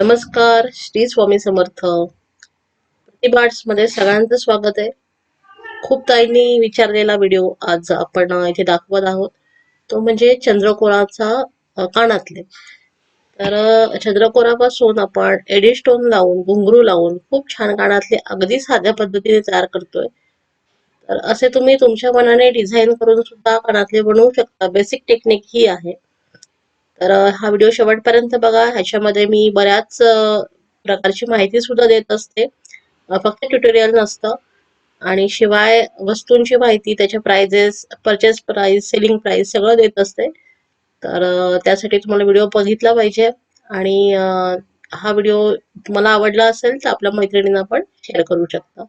नमस्कार श्री स्वामी समर्थ. प्रतिबाट्समध्ये सगळ्यांचं स्वागत आहे. खूप ताईंनी विचारलेला व्हिडिओ आज आपण इथे दाखवत आहोत. तो म्हणजे चंद्रकोराचा कानातले. तर चंद्रकोरापासून आपण एडी स्टोन लावून घुंगरू लावून खूप छान कानातले अगदी साध्या पद्धतीने तयार करतोय. तर असे तुम्ही तुमच्या मनाने डिझाईन करून सुद्धा कानातले बनवू शकता. बेसिक टेक्निक ही आहे. तर हा व्हिडिओ शेवटपर्यंत बघा. ह्याच्यामध्ये मी बऱ्याच प्रकारची माहिती सुद्धा देत असते. फक्त ट्युटोरियल नसतं. आणि शिवाय वस्तूंची माहिती त्याच्या prices purchase price selling price सगळं देत असते. तर त्यासाठी तुम्हाला व्हिडिओ बघितला पाहिजे. आणि हा व्हिडिओ तुम्हाला आवडला असेल तर आपल्या मैत्रिणींना पण शेअर करू शकता.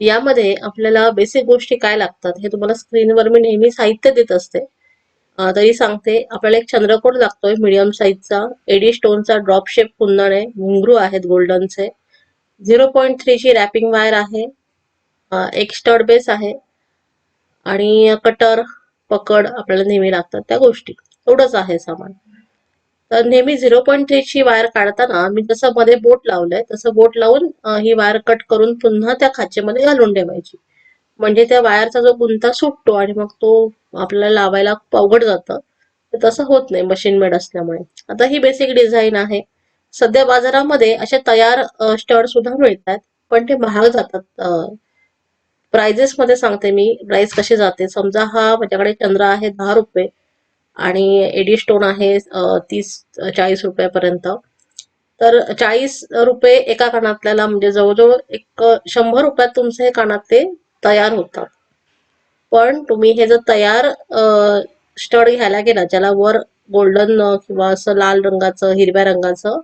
यामध्ये आपल्याला बेसिक गोष्टी काय लागतात हे तुम्हाला स्क्रीनवर मी नेहमी साहित्य देत असते. तरी सांगते आपल्याला एक चंद्रकोट लागतोय मीडियम साईजचा एडी स्टोनचा ड्रॉप शेप कुंदणे आहे घुंगरू आहेत गोल्डनचे झिरो पॉईंट थ्रीची रॅपिंग वायर आहे. एक स्टड बेस आहे. आणि कटर पकड आपल्याला नेहमी लागतात त्या गोष्टी. एवढंच आहे सामान. तर नेहमी झिरो पॉईंट थ्रीची वायर काढताना मी जसं मध्ये बोट लावलंय तसं बोट लावून ही वायर कट करून पुन्हा त्या खाचेमध्ये घालून ठेवायची. म्हणजे त्या वायरचा जो गुंता सुटतो आणि मग तो आपल्याला लावायला खूप अवघड जातं तर तसं होत नाही मशीन मेड असल्यामुळे. आता ही बेसिक डिझाईन आहे. सध्या बाजारामध्ये असे तयार स्टड सुद्धा मिळतात पण ते महाग जातात. प्राइजेस मध्ये सांगते मी प्राइस कशी जाते. समजा हा माझ्याकडे चंद्र आहे दहा रुपये आणि एडी स्टोन आहे तीस चाळीस रुपयापर्यंत. तर चाळीस रुपये एका कानातल्याला म्हणजे जवळजवळ एक शंभर रुपयात तुमचे हे कानातले तयार होतात. पण तुम्ही हे जर तयार स्टड घ्यायला गेला ज्याला वर गोल्डन किंवा असं लाल रंगाचं हिरव्या रंगाचं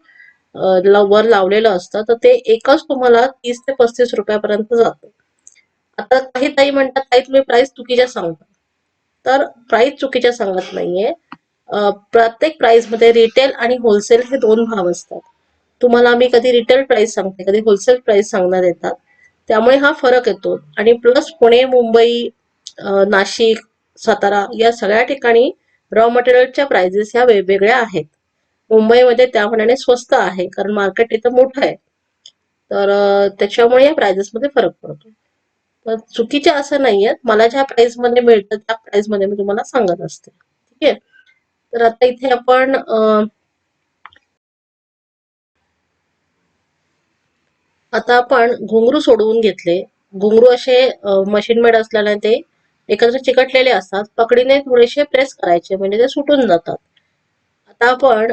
वर लावलेलं असतं तर ते एकच तुम्हाला तीस ते पस्तीस रुपयापर्यंत जातं. आता काही ताई म्हणतात ताई तुम्ही प्राइस चुकीच्या सांगता. तर प्राइस चुकीच्या सांगत नाहीये. प्रत्येक प्राईसमध्ये रिटेल आणि होलसेल हे दोन भाव असतात. तुम्हाला आम्ही कधी रिटेल प्राइस सांगते कधी होलसेल प्राइस सांगण्यात येतात. त्यामुळे हा फरक येतो. आणि प्लस पुणे मुंबई नाशिक सातारा या सगळ्या ठिकाणी रॉ मटेरियलच्या प्राइजेस ह्या वेगवेगळ्या आहेत. मुंबईमध्ये त्या मनाने स्वस्त आहे कारण मार्केट इथं मोठं आहे. तर त्याच्यामुळे या प्राइजेसमध्ये फरक पडतो. चुकीचे असं नाहीये मला ज्या प्राइसमध्ये मिळतं त्या प्राइसमध्ये मी तुम्हाला सांगत असते. ठीक आहे? तर आता इथे आपण आता आपण घुंगरू सोडवून घेतले. घुंगरू असे मशीन मेड असल्याने ते एकत्र चिकटलेले असतात. पकडीने थोडेसे प्रेस करायचे म्हणजे ते सुटून जातात. आता आपण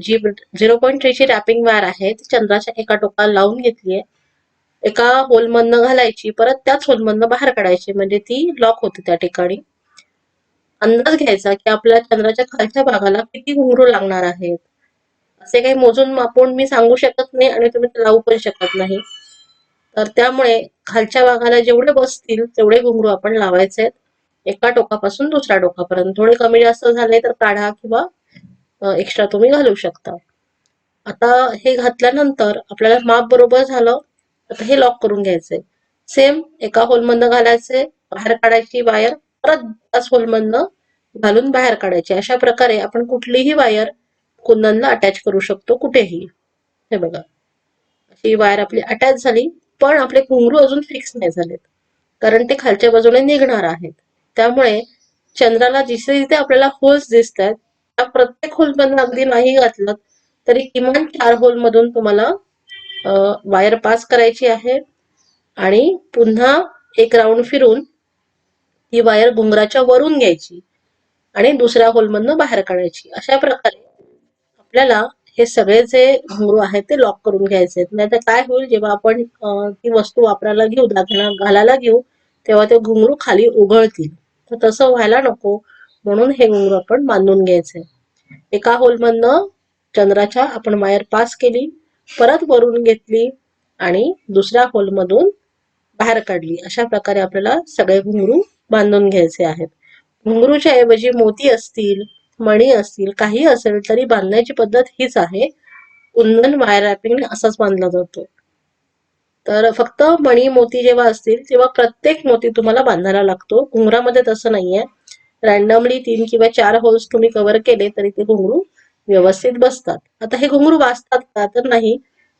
जी झिरो पॉईंट थ्रीची रॅपिंग वायर आहे ती चंद्राच्या एका टोकाला लावून घेतलीये एका होलमधनं घालायची परत त्याच होलमधनं बाहेर काढायची. म्हणजे ती लॉक होते त्या ठिकाणी. अंदाज घ्यायचा की आपल्या चंद्राच्या खालच्या भागाला किती घुंगरू लागणार आहेत. असे काही मोजून मापून मी सांगू शकत नाही आणि तुम्ही ते लावू पण शकत नाही. तर त्यामुळे खालच्या भागाला जेवढे बसतील तेवढे घुंगरू आपण लावायचे एका टोकापासून दुसऱ्या टोकापर्यंत. थोडे कमी जास्त झाले तर काढा किंवा एक्स्ट्रा तुम्ही घालू शकता. आता हे घातल्यानंतर आपल्याला माप बरोबर झालं. आता हे लॉक करून घ्यायचंय. सेम एका होलमधनं घालायचे बाहेर काढायची वायर परत त्याच होलमधनं घालून बाहेर काढायची. अशा प्रकारे आपण कुठलीही वायर कुंदनला अटॅच करू शकतो कुठेही. हे बघा. अशी वायर आपली अटॅच झाली पण आपले घुंगरू अजून फिक्स नाही झालेत. कारण ते खालच्या बाजूने निघणार आहेत. त्यामुळे चंद्राला जिथे जिथे आपल्याला होल्स दिसत आहेत त्या प्रत्येक होलमधनं अगदी नाही घातलं तरी किमान चार होल मधून तुम्हाला वायर पास करायची आहे आणि पुन्हा एक राऊंड फिरून ही वायर घुंगराच्या वरून घ्यायची आणि दुसऱ्या होलमधनं बाहेर काढायची. अशा प्रकारे आपल्याला हे सगळे जे घुंगरू आहेत ते लॉक करून घ्यायचे आहेत. नाहीतर काय होईल जेव्हा आपण ती वस्तू वापरायला घेऊ दागिना घालायला घेऊ तेव्हा ते घुंगरू खाली उघळतील. तर तसं व्हायला नको. म्हणून हे घुंगरू आपण बांधून घ्यायचे. एका होलमधनं चंद्राच्या आपण वायर पास केली. परत वरून घेतली आणि दुसऱ्या होलमधून बाहेर काढली. अशा प्रकारे आपल्याला सगळे घुंगरू बांधून घ्यायचे आहेत. घुंगरूच्या ऐवजी मोती असतील मणी असतील काही असेल तरी बांधण्याची पद्धत हीच आहे. कुंदन वायर रॅपिंग असाच बांधला जातो. तर फक्त मणी मोती जेव्हा असतील तेव्हा प्रत्येक मोती तुम्हाला बांधायला लागतो. घुंगरामध्ये तसं नाहीये. रॅन्डमली तीन किंवा चार होल्स तुम्ही कव्हर केले तरी ते घुंगरू व्यवस्थित बसतात. आता हे घुंगरू वाचतात का तर नाही.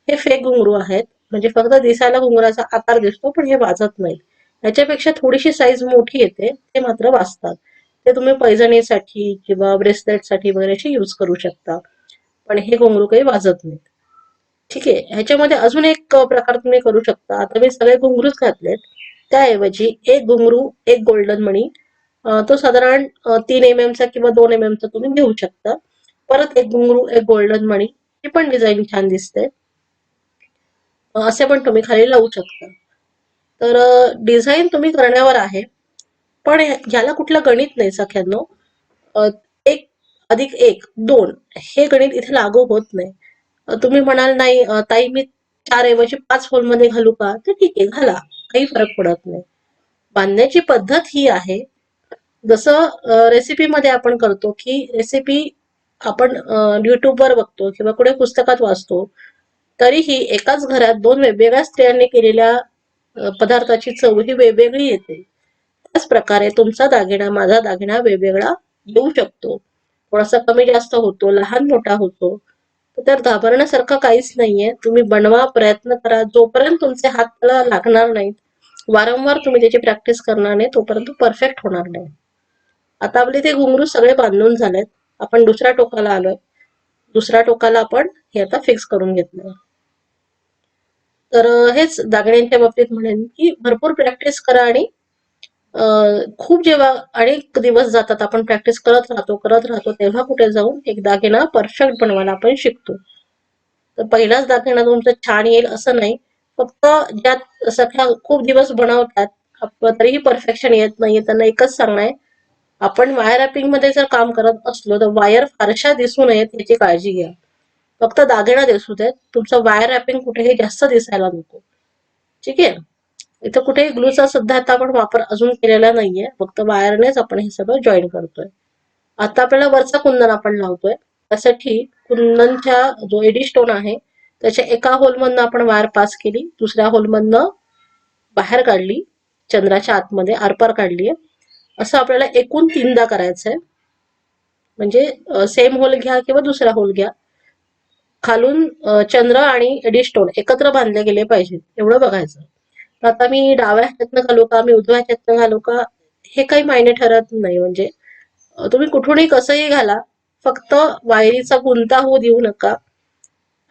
हे फेक घुंगरू आहेत. म्हणजे फक्त दिसायला घुंगराचा आकार दिसतो पण हे वाजत नाही याच्यापेक्षा थोडीशी साईज मोठी येते. ते मात्र वाचतात. ते तुम्ही पैजणीसाठी किंवा ब्रेसलेटसाठी वगैरे असे यूज करू शकता. पण हे घुंगरू काही वाजत नाहीत. ठीक आहे. ह्याच्यामध्ये अजून एक प्रकार तुम्ही करू शकता. आता मी सगळे घुंगरूच घातलेत. त्याऐवजी एक घुंगरू एक गोल्डन मणी तो साधारण तीन एम एमचा किंवा दोन एम एमचा तुम्ही घेऊ शकता. परत एक घुंगरू एक गोल्डन मणी ही पण डिझाईन छान दिसते. असे पण तुम्ही खाली लावू शकता. तर डिझाईन तुम्ही करण्यावर आहे. पण ह्याला कुठलं गणित नाही सख्यांनो. एक अधिक एक दोन हे गणित इथे लागू होत नाही. तुम्ही म्हणाल नाही ताई मी चार ऐवजी पाच होलमध्ये घालू का? तर ठीक आहे घाला. काही फरक पडत नाही. बांधण्याची पद्धत ही आहे. जसं रेसिपीमध्ये आपण करतो की रेसिपी आपण युट्यूबवर बघतो किंवा कुठे पुस्तकात वाचतो तरीही एकाच घरात दोन वेगवेगळ्या स्त्रियांनी केलेल्या पदार्थाची चव ही वेगवेगळी येते. त्याच प्रकारे तुमचा दागिना माझा दागिना वेगवेगळा येऊ शकतो. थोडासा कमी जास्त होतो लहान मोठा होतो तर घाबरण्यासारखं काहीच नाहीये. तुम्ही बनवा प्रयत्न करा. जोपर्यंत तुमचे हात त्याला लागणार नाहीत वारंवार तुम्ही त्याची प्रॅक्टिस करणार नाही तोपर्यंत परफेक्ट होणार नाही. आता आपले ते घुंगरू सगळे बांधून झालेत. आपण दुसऱ्या टोकाला आलोय. दुसऱ्या टोकाला आपण हे आता फिक्स करून घेतलं. तर हेच दागिन्यांच्या बाबतीत म्हणेन की भरपूर प्रॅक्टिस करा आणि खूप जेव्हा अनेक दिवस जातात आपण प्रॅक्टिस करत राहतो करत राहतो तेव्हा कुठे जाऊन एक दागिना परफेक्ट बनवायला आपण शिकतो. तर पहिलाच दागिना तुमचा छान येईल असं नाही. फक्त ज्यात सख्या खूप दिवस बनवतात तरीही परफेक्शन येत नाहीये त्यांना एकच सांगणं आहे. आपण वायर रॅपिंगमध्ये जर काम करत असलो तर वायर फारशा दिसू नयेत याची काळजी घ्या. फक्त दागिना दिसू देत. तुमचं वायर रॅपिंग कुठेही जास्त दिसायला नको. ठीक आहे? इथं कुठेही ग्लूचा सुद्धा आता आपण वापर अजून केलेला नाहीये. फक्त वायरनेच आपण हे सगळं जॉईन करतोय. आता आपल्याला वरचा कुंदन आपण लावतोय. त्यासाठी कुंदनच्या जो एडी स्टोन आहे त्याच्या एका होलमधनं आपण वायर पास केली. दुसऱ्या होलमधनं बाहेर काढली. चंद्राच्या आतमध्ये आरपार काढली असं आपल्याला एकूण तीनदा करायचं आहे म्हणजे सेम होल घ्या किंवा दुसरा होल घ्या. खालून चंद्र आणि एडिस्टोन एकत्र बांधले गेले पाहिजेत एवढं बघायचं. तर आता मी डाव्या ह्याच्यातनं घालू का मी उजव्या ह्याच्यातनं घालू का हे काही मायने ठरत नाही. म्हणजे तुम्ही कुठूनही कसंही घाला फक्त वायरीचा गुंता होऊ देऊ नका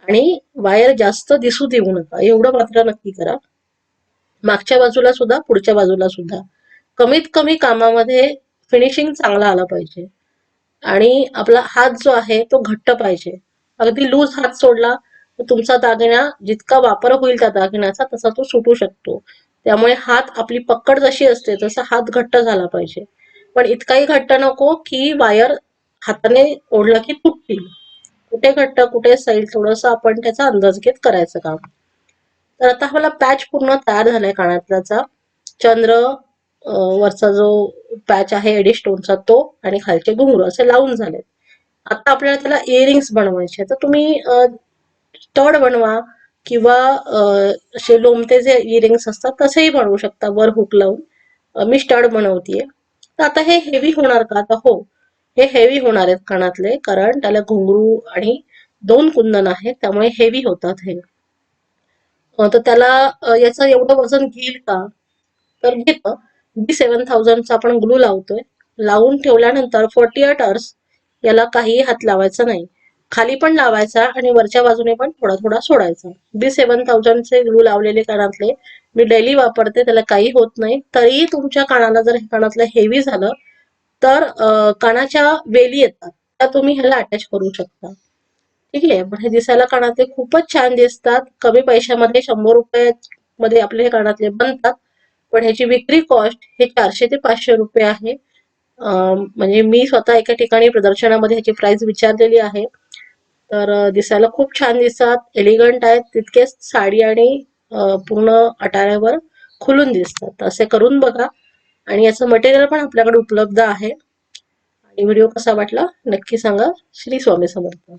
आणि वायर जास्त दिसू देऊ नका. एवढं मात्र नक्की करा. मागच्या बाजूला सुद्धा पुढच्या बाजूला सुद्धा. कमीत कमी कामामध्ये फिनिशिंग चांगला आला पाहिजे. आणि आपला हात जो आहे तो घट्ट पाहिजे. अगदी लूज हात सोडला तर तुमचा दागिना जितका वापर होईल त्या दागिन्याचा तसा तो सुटू शकतो. त्यामुळे हात आपली पकड जशी असते तसा हात घट्ट झाला पाहिजे. पण इतकाही घट्ट नको की वायर हाताने ओढला की तुटतील. कुठे घट्ट कुठे सैल थोडस आपण त्याचा अंदाज घेत करायचं काम. तर आता आपला पॅच पूर्ण तयार झालाय कानातल्याचा. चंद्र वरचा जो पॅच आहे एडी स्टोनचा तो आणि खालचे घुंगरू असे लावून झाले आता आपल्याला त्याला इयरिंग्स बनवायचे तर तुम्ही स्टड बनवा किंवा असे लोमते जे इयरिंग्स असतात तसेही बनवू शकता वर हुक लावून. मी स्टड बनवतीये. तर आता हे हेवी होणार का? आता हो हे हेवी होणार आहेत कानातले कारण त्याला घुंगरू आणि दोन कुंदन आहेत त्यामुळे हेवी होतात हे. तर त्याला याचं एवढं वजन घेईल का? तर घेतं. बी सेवन थाउजंडचा आपण ग्लू लावतोय. लावून ठेवल्यानंतर फोर्टी एट अर्स याला काहीही हात लावायचा नाही. खाली पण लावायचा आणि वरच्या बाजूने पण थोडा थोडा सोडायचा. बी सेवन थाउजंडचे ग्लू लावलेले कानातले मी डेली वापरते त्याला काही होत नाही. तरीही तुमच्या कानाला जर हे कानातलं हेवी झालं तर कानाच्या वेली येतात. त्या तुम्ही ह्याला अटॅच करू शकता. ठीक आहे? पण हे दिसायला कानातले खूपच छान दिसतात. कमी पैशामध्ये शंभर रुपये मध्ये आपले हे कानातले बनतात. पण ह्याची विक्री कॉस्ट हे चारशे ते पाचशे रुपये आहे. म्हणजे मी स्वतः एका ठिकाणी प्रदर्शनामध्ये ह्याची प्राइस विचारलेली आहे. तर दिसायला खूप छान दिसतात. एलिगंट आहेत. तितकेच साडी आणि पूर्ण अटाऱ्यावर खुलून दिसतात. असे करून बघा. आणि याचं मटेरियल पण आपल्याकडे उपलब्ध आहे. आणि व्हिडिओ कसा वाटला नक्की सांगा. श्री स्वामी समर्थ.